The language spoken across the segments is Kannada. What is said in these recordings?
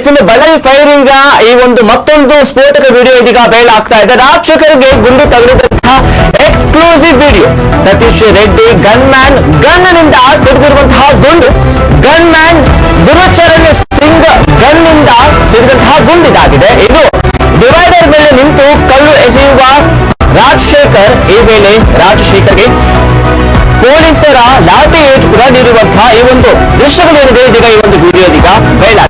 ಎಸ್ ಇನ್ನು ಫೈರಿಂಗ್ ಈ ಒಂದು ಮತ್ತೊಂದು ಸ್ಫೋಟಕ ವಿಡಿಯೋ ಇದೀಗ ಆಗ್ತಾ ಇದೆ. ರಾಜಶೇಖರ್ಗೆ ಗುಂಡು ತಗುಲಿದಂತಹ exclusive video Satish Reddy gunman ಗನ್ನಿಂದ ಸಿಡಿದಿರುವಂತಹ ಗುಂಡು ಗನ್ ಮ್ಯಾನ್ ಗುರುಚರಣ್ ಸಿಂಗ್ ಗನ್ನಿಂದ ಸಿಡಿದಂತಹ ಗುಂಡಿದಾಗಿದೆ ಇದು ಡಿವೈಡರ್ ಮೇಲೆ ನಿಂತು ಕಲ್ಲು ಎಸೆಯುವ ರಾಜಶೇಖರ್, ಈ ವೇಳೆ ರಾಜಶೇಖರ್ಗೆ ಪೊಲೀಸರ ಲಾಠಿ ಏಜ್ ಕೂಡ ನೀಡುವಂತಹ ಈ ಒಂದು ದೃಶ್ಯಗಳೇನಿದೆ ಇದೀಗ ಈ ಒಂದು ವಿಡಿಯೋ ಇದೀಗ ಬಯಲಾಗಿದೆ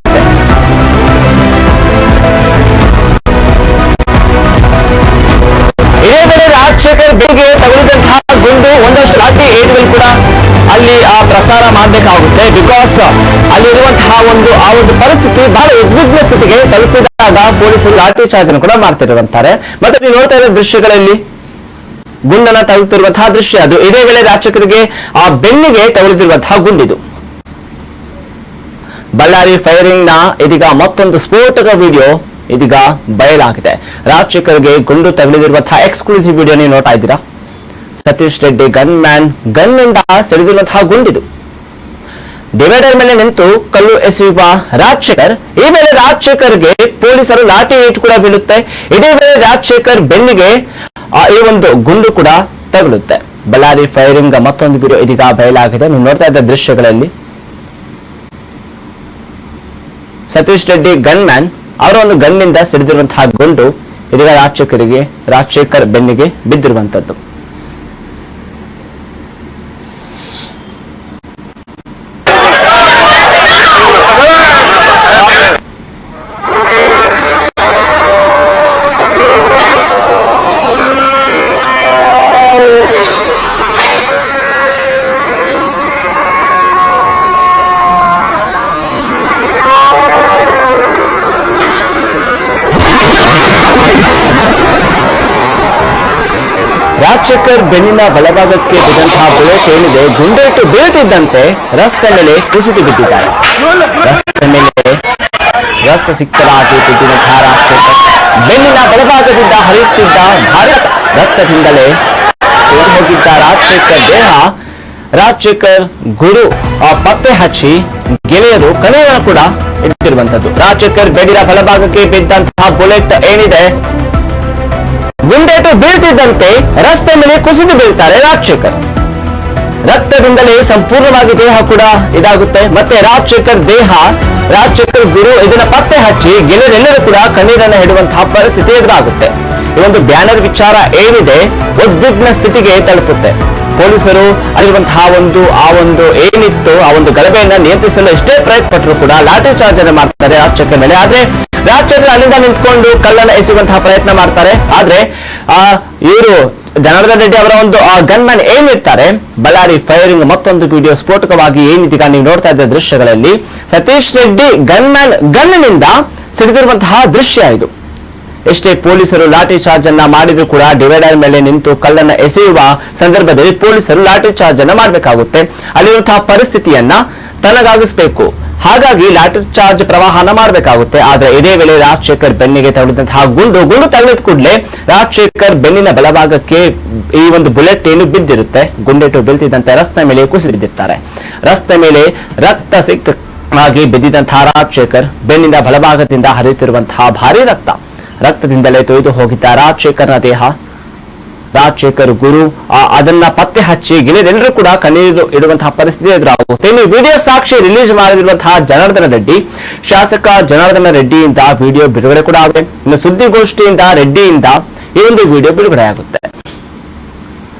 ಒಂದಷ್ಟು ಕೂಡ ಅಲ್ಲಿ ಆ ಪ್ರಸಾರ ಮಾಡಬೇಕಾಗುತ್ತೆ. ಬಿಕಾಸ್ ಅಲ್ಲಿರುವಂತಹ ಒಂದು ಆ ಒಂದು ಪರಿಸ್ಥಿತಿ ಬಹಳ ಉದ್ವಿಗ್ನ ಸ್ಥಿತಿಗೆ ತಲುಪಿದಾಗ ಪೊಲೀಸರು ಲಾಠಿ ಚಾರ್ಜ್ ಕೂಡ ಮಾಡ್ತಿರುವಂತಾರೆ. ಮತ್ತೆ ನೀವು ನೋಡ್ತಾ ಇರೋ ದೃಶ್ಯಗಳಲ್ಲಿ ಗುಂಡನ ತಗುಲುತ್ತಿರುವಂತಹ ದೃಶ್ಯ, ಅದು ಇದೇ ವೇಳೆ ರಾಜಕರಿಗೆ ಆ ಬೆನ್ನಿಗೆ ತಗುಲಿದಿರುವಂತಹ ಗುಂಡಿದು. ಬಳ್ಳಾರಿ ಫೈರಿಂಗ್ನ ಇದೀಗ ಮತ್ತೊಂದು ಸ್ಫೋಟಕ ವಿಡಿಯೋ ಇದೀಗ ಬಯಲಾಗಿದೆ ರಾಜಕರಿಗೆ ಗುಂಡು ತಗುಲಿದಿರುವಂತಹ ಎಕ್ಸ್ಕ್ಲೂಸಿವ್ ವಿಡಿಯೋ ನೀವು ನೋಡ್ತಾ ಇದ್ದೀರಾ? ಸತೀಶ್ ರೆಡ್ಡಿ ಗನ್ ಮ್ಯಾನ್ ಗನ್ನಿಂದ ಸೆಳೆದಿರುವಂತಹ ಗುಂಡಿದು ಡಿವೈಡರ್ ಮೇಲೆ ನಿಂತು ಕಲ್ಲು ಎಸೆಯುವ ರಾಜಶೇಖರ್, ಈ ವೇಳೆ ರಾಜಶೇಖರ್ಗೆ ಪೊಲೀಸರು ಲಾಠಿ ಏಟು ಕೂಡ ಬೀಳುತ್ತೆ. ಇದೇ ವೇಳೆ ರಾಜಶೇಖರ್ ಬೆನ್ನಿಗೆ ಈ ಒಂದು ಗುಂಡು ಕೂಡ ತಗುಲುತ್ತೆ. ಬಳ್ಳಾರಿ ಫೈರಿಂಗ್ ಮತ್ತೊಂದು ವಿಡಿಯೋ ಇದೀಗ ಬಯಲಾಗಿದೆ ನೀವು ನೋಡ್ತಾ ಇದ್ದ ದೃಶ್ಯಗಳಲ್ಲಿ ಸತೀಶ್ ರೆಡ್ಡಿ ಗನ್ ಮ್ಯಾನ್ ಅವರ ಒಂದು ಗನ್ನಿಂದ ಸಿಡಿದಿರುವಂತಹ ಗುಂಡು ಇದೀಗ ರಾಜಶೇಖರಿಗೆ, ರಾಜಶೇಖರ್ ಬೆನ್ನಿಗೆ ಬಿದ್ದಿರುವಂತದ್ದು ರಾಜಶೇಖರ್ ಬೆನ್ನಿನ ಬಲಭಾಗಕ್ಕೆ ಬಿದ್ದಂತಹ ಬುಲೆಟ್ ಏನಿದೆ, ಗುಂಡೇಟು ಬೀಳುತ್ತಿದ್ದಂತೆ ರಸ್ತೆ ಮೇಲೆ ಕುಸಿದು ಬಿದ್ದಿದ್ದಾರೆ. ರಸ್ತೆ ಮೇಲೆ ರಸ್ತೆ ಸಿಕ್ತರಾಗಿ ಬಿದ್ದಿದಂತಹ ರಾಜಶೇಖರ್ ಬೆನ್ನಿನ ಬಲಭಾಗದಿಂದ ಹರಿಯುತ್ತಿದ್ದ ಭಾರತ ರಕ್ತದಿಂದಲೇ ಹೋಗಿದ್ದ ರಾಜಶೇಖರ್ ದೇಹ. ರಾಜಶೇಖರ್ ಗುರು ಪತ್ತೆ ಹಚ್ಚಿ ಗೆಳೆಯರು ಕಲೆಯನ್ನು ಕೂಡ ಇಟ್ಟಿರುವಂತದ್ದು ರಾಜಶೇಖರ್ ಬೆನ್ನಿನ ಬಲಭಾಗಕ್ಕೆ ಬಿದ್ದಂತಹ ಬುಲೆಟ್ ಏನಿದೆ ಗುಂಡೇಟು ಬೀಳ್ತಿದ್ದಂತೆ ರಸ್ತೆ ಮೇಲೆ ಕುಸಿದು ಬೀಳ್ತಾರೆ ರಾಜಶೇಖರ್. ರಕ್ತದಿಂದಲೇ ಸಂಪೂರ್ಣವಾಗಿ ದೇಹ ಕೂಡ ಇದಾಗುತ್ತೆ. ಮತ್ತೆ ರಾಜಶೇಖರ್ ದೇಹ, ರಾಜಶೇಖರ್ ಗುರು ಇದನ್ನ ಪತ್ತೆ ಹಚ್ಚಿ ಗೆಳೆಯರೆಲ್ಲರೂ ಕೂಡ ಕಣ್ಣೀರನ್ನ ಹಿಡುವಂತಹ ಪರಿಸ್ಥಿತಿ ಎದುರಾಗುತ್ತೆ. ಈ ಒಂದು ಬ್ಯಾನರ್ ವಿಚಾರ ಏನಿದೆ, ಉದ್ವಿಗ್ನ ಸ್ಥಿತಿಗೆ ತಲುಪುತ್ತೆ. ಪೊಲೀಸರು ಅಲ್ಲಿರುವಂತಹ ಒಂದು, ಆ ಒಂದು ಏನಿತ್ತು, ಆ ಒಂದು ಗಲಭೆಯನ್ನ ನಿಯಂತ್ರಿಸಲು ಎಷ್ಟೇ ಪ್ರಯತ್ನ ಪಟ್ಟರು ಕೂಡ ಲಾಠಿ ಚಾರ್ಜ್ ಅನ್ನು ಮಾಡ್ತಾರೆ ರಾಜಶೇಖರ್ ಮೇಲೆ. ಆದ್ರೆ ರಾಜಶೇಖರ್ ಅಲ್ಲಿಂದ ನಿಂತ್ಕೊಂಡು ಕಲ್ಲನ್ನ ಎಸೆಯುವಂತಹ ಪ್ರಯತ್ನ ಮಾಡ್ತಾರೆ. ಆದ್ರೆ, ಆ, ಇವರು ಜನಾರ್ದನ್ ರೆಡ್ಡಿ ಅವರ ಒಂದು ಗನ್ ಮ್ಯಾನ್ ಏನಿರ್ತಾರೆ, ಬಳ್ಳಾರಿ ಫೈರಿಂಗ್ ಮತ್ತೊಂದು ವಿಡಿಯೋ ಸ್ಫೋಟಕವಾಗಿ ಏನಿದೀಗ ನೀವು ನೋಡ್ತಾ ಇದ್ದ ದೃಶ್ಯಗಳಲ್ಲಿ, ಸತೀಶ್ ರೆಡ್ಡಿ ಗನ್ ಮ್ಯಾನ್ ಗನ್ನಿನಿಂದ ಸಿಡಿದಿರುವಂತಹ ದೃಶ್ಯ ಇದು. ಎಷ್ಟೇ ಪೊಲೀಸರು ಲಾಠಿ ಚಾರ್ಜ್ ಅನ್ನ ಮಾಡಿದ್ರು ಕೂಡ ಡಿವೈಡರ್ ಮೇಲೆ ನಿಂತು ಕಲ್ಲನ್ನ ಎಸೆಯುವ ಸಂದರ್ಭದಲ್ಲಿ ಪೊಲೀಸರು ಲಾಠಿ ಚಾರ್ಜ್ ಅನ್ನ ಮಾಡಬೇಕಾಗುತ್ತೆ. ಅಲ್ಲಿರುವಂತಹ ಪರಿಸ್ಥಿತಿಯನ್ನ ತನಗಾಗಿಸಬೇಕು. ಹಾಗಾಗಿ ಲಾಠಿ ಚಾರ್ಜ್ ಪ್ರವಾಹನ ಮಾಡಬೇಕಾಗುತ್ತೆ. ಆದ್ರೆ ಇದೇ ವೇಳೆ ರಾಜಶೇಖರ್ ಬೆನ್ನಿಗೆ ತಗುಲಿದಂತಹ ಗುಂಡು ಗುಂಡು ತಗುಲಿದ ಕೂಡಲೇ ರಾಜಶೇಖರ್ ಬೆನ್ನಿನ ಬಲಭಾಗಕ್ಕೆ ಈ ಒಂದು ಬುಲೆಟ್ ಏನು ಬಿದ್ದಿರುತ್ತೆ? ಗುಂಡೆಟು ಬೀಳ್ತಿದ್ದಂತೆ ರಸ್ತೆ ಮೇಲೆ ಕುಸಿದು ಬಿದ್ದಿರ್ತಾರೆ. ರಸ್ತೆ ಮೇಲೆ ರಕ್ತ ಸಿಕ್ತ ಆಗಿ ಬಿದ್ದಿದ್ದಂತಹ ರಾಜಶೇಖರ್ ಬೆನ್ನಿನ ಬಲಭಾಗದಿಂದ ಹರಿಯುತ್ತಿರುವಂತಹ ಭಾರಿ ರಕ್ತ. ರಕ್ತದಿಂದಲೇ ತೊಯ್ದು ಹೋಗಿದ್ದ ರಾಜಶೇಖರ್ನ ದೇಹ. ರಾಜಶೇಖರ್ ಗುರು ಆ, ಅದನ್ನ ಪತ್ತೆ ಹಚ್ಚಿ ಗೆಳೆಯರೆಲ್ಲರೂ ಕೂಡ ಕಣ್ಣೀರು ಇಡುವಂತಹ ಪರಿಸ್ಥಿತಿ ಎದುರಾಗುತ್ತೆ. ಇನ್ನು ವಿಡಿಯೋ ಸಾಕ್ಷಿ ರಿಲೀಸ್ ಮಾಡಿರುವಂತಹ ಜನಾರ್ದನ ರೆಡ್ಡಿ. ಶಾಸಕ ಜನಾರ್ದನ ರೆಡ್ಡಿಯಿಂದ ವಿಡಿಯೋ ಬಿಡುಗಡೆ ಕೂಡ ಆಗುತ್ತೆ ಇನ್ನು ಸುದ್ದಿಗೋಷ್ಠಿಯಿಂದ ರೆಡ್ಡಿಯಿಂದ ಈ ಒಂದು ವಿಡಿಯೋ ಬಿಡುಗಡೆ ಆಗುತ್ತೆ